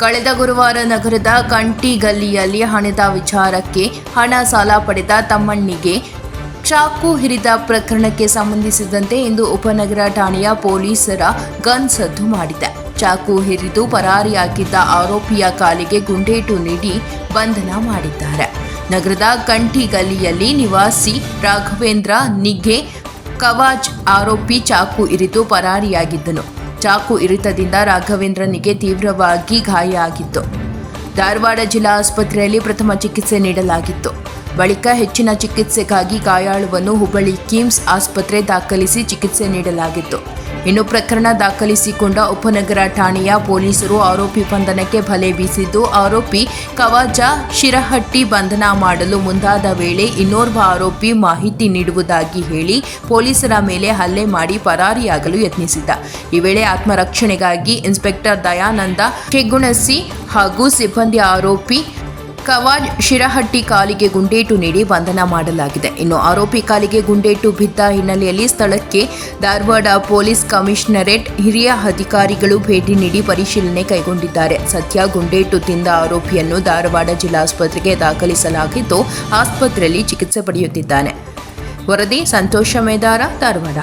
ಕಳೆದ ಗುರುವಾರ ನಗರದ ಕಂಟಿ ಗಲ್ಲಿಯಲ್ಲಿ ಹಣದ ವಿಚಾರಕ್ಕೆ ಹಣ ಸಾಲ ಪಡೆದ ತಮ್ಮಣ್ಣಿಗೆ ಚಾಕು ಹಿರಿದ ಪ್ರಕರಣಕ್ಕೆ ಸಂಬಂಧಿಸಿದಂತೆ ಇಂದು ಉಪನಗರ ಠಾಣೆಯ ಪೊಲೀಸರ ಗನ್ ಸದ್ದು ಮಾಡಿದೆ. ಚಾಕು ಹಿರಿದು ಪರಾರಿಯಾಗಿದ್ದ ಆರೋಪಿಯ ಕಾಲಿಗೆ ಗುಂಡೇಟು ನೀಡಿ ಬಂಧನ ಮಾಡಿದ್ದಾರೆ. ನಗರದ ಕಂಠಿ ಗಲ್ಲಿಯಲ್ಲಿ ನಿವಾಸಿ ರಾಘವೇಂದ್ರ ನಿಘೆ ಕವಾಜ್ ಆರೋಪಿ ಚಾಕು ಇರಿದು ಪರಾರಿಯಾಗಿದ್ದನು. ಚಾಕು ಇರಿತದಿಂದ ರಾಘವೇಂದ್ರನಿಗೆ ತೀವ್ರವಾಗಿ ಗಾಯ ಆಗಿತ್ತು. ಧಾರವಾಡ ಜಿಲ್ಲಾ ಆಸ್ಪತ್ರೆಯಲ್ಲಿ ಪ್ರಥಮ ಚಿಕಿತ್ಸೆ ನೀಡಲಾಗಿತ್ತು. ಬಳಿಕ ಹೆಚ್ಚಿನ ಚಿಕಿತ್ಸೆಗಾಗಿ ಗಾಯಾಳುವನ್ನು ಹುಬ್ಬಳ್ಳಿ ಕಿಮ್ಸ್ ಆಸ್ಪತ್ರೆ ದಾಖಲಿಸಿ ಚಿಕಿತ್ಸೆ ನೀಡಲಾಗಿತ್ತು. ಇನ್ನು ಪ್ರಕರಣ ದಾಖಲಿಸಿಕೊಂಡ ಉಪನಗರ ಠಾಣೆಯ ಪೊಲೀಸರು ಆರೋಪಿ ಬಂಧನಕ್ಕೆ ಬಲೆ ಬೀಸಿದ್ದು, ಆರೋಪಿ ಕವಾಜ ಶಿರಹಟ್ಟಿ ಬಂಧನ ಮಾಡಲು ಮುಂದಾದ ವೇಳೆ ಇನ್ನೋರ್ವ ಆರೋಪಿ ಮಾಹಿತಿ ನೀಡುವುದಾಗಿ ಹೇಳಿ ಪೊಲೀಸರ ಮೇಲೆ ಹಲ್ಲೆ ಮಾಡಿ ಪರಾರಿಯಾಗಲು ಯತ್ನಿಸಿದ್ದ. ಈ ವೇಳೆ ಆತ್ಮರಕ್ಷಣೆಗಾಗಿ ಇನ್ಸ್ಪೆಕ್ಟರ್ ದಯಾನಂದ ಕೆಗುಣಸಿ ಹಾಗೂ ಸಿಬ್ಬಂದಿ ಆರೋಪಿ ಕವಾಜ್ ಶಿರಹಟ್ಟಿ ಕಾಲಿಗೆ ಗುಂಡೇಟು ನೀಡಿ ಬಂಧನ ಮಾಡಲಾಗಿದೆ. ಇನ್ನು ಆರೋಪಿ ಕಾಲಿಗೆ ಗುಂಡೇಟು ಬಿದ್ದ ಹಿನ್ನೆಲೆಯಲ್ಲಿ ಸ್ಥಳಕ್ಕೆ ಧಾರವಾಡ ಪೊಲೀಸ್ ಕಮಿಷನರೇಟ್ ಹಿರಿಯ ಅಧಿಕಾರಿಗಳು ಭೇಟಿ ನೀಡಿ ಪರಿಶೀಲನೆ ಕೈಗೊಂಡಿದ್ದಾರೆ. ಸದ್ಯ ಗುಂಡೇಟು ತಿಂದ ಆರೋಪಿಯನ್ನು ಧಾರವಾಡ ಜಿಲ್ಲಾಸ್ಪತ್ರೆಗೆ ದಾಖಲಿಸಲಾಗಿದ್ದು, ಆಸ್ಪತ್ರೆಯಲ್ಲಿ ಚಿಕಿತ್ಸೆ ಪಡೆಯುತ್ತಿದ್ದಾನೆ. ವರದಿ ಸಂತೋಷ ಮೇದಾರ, ಧಾರವಾಡ.